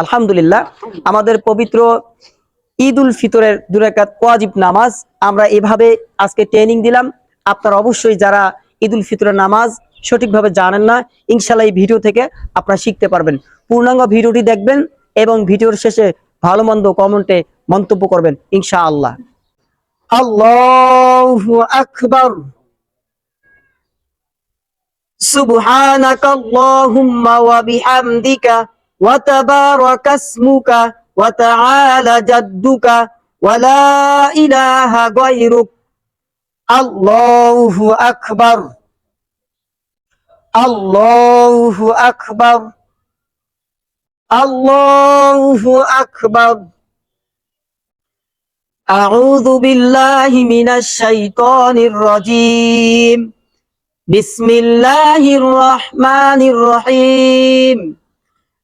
আলহামদুলিল্লাহ, আমাদের পবিত্র ঈদ উল ফিতরের দুরাকাত ওয়াজিব নামাজ, আমরা এভাবে আজকে ট্রেনিং দিলাম। আপনারা অবশ্যই যারা ঈদ উল ফিতরের নামাজ সঠিকভাবে জানেন না ইনশাল্লাহ এই ভিডিও থেকে আপনারা শিখতে পারবেন। পূর্ণাঙ্গ ভিডিওটি দেখবেন এবং ভিডিওর শেষে ভালো মন্দ কমেন্টে মন্তব্য করবেন ইনশা আল্লাহ আকবর। সুবহানাক ওয়া বিহামদিকা। وتبارك اسمك وتعالى جدك ولا إله غيرك. الله أكبر. الله أكبر. الله أكبر. أعوذ بالله من الشيطان الرجيم. بسم الله الرحمن الرحيم.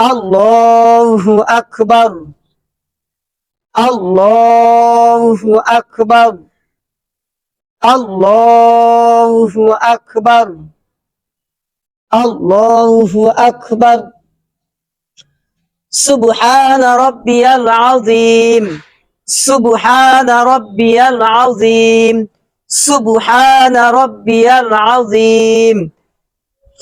الله أكبر. الله أكبر. الله أكبر. الله أكبر. سبحان ربي العظيم. سبحان ربي العظيم. سبحان ربي العظيم.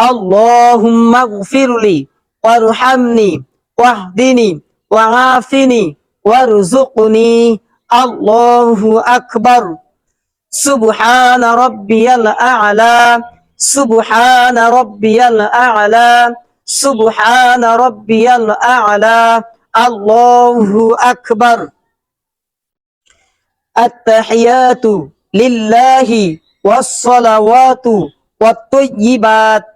اللهم اغفر لي وارحمني واهدني وعافني وارزقني الله أكبر سبحان ربي الأعلى سبحان ربي الأعلى سبحان ربي الأعلى الله أكبر التحيات لله والصلوات والطيبات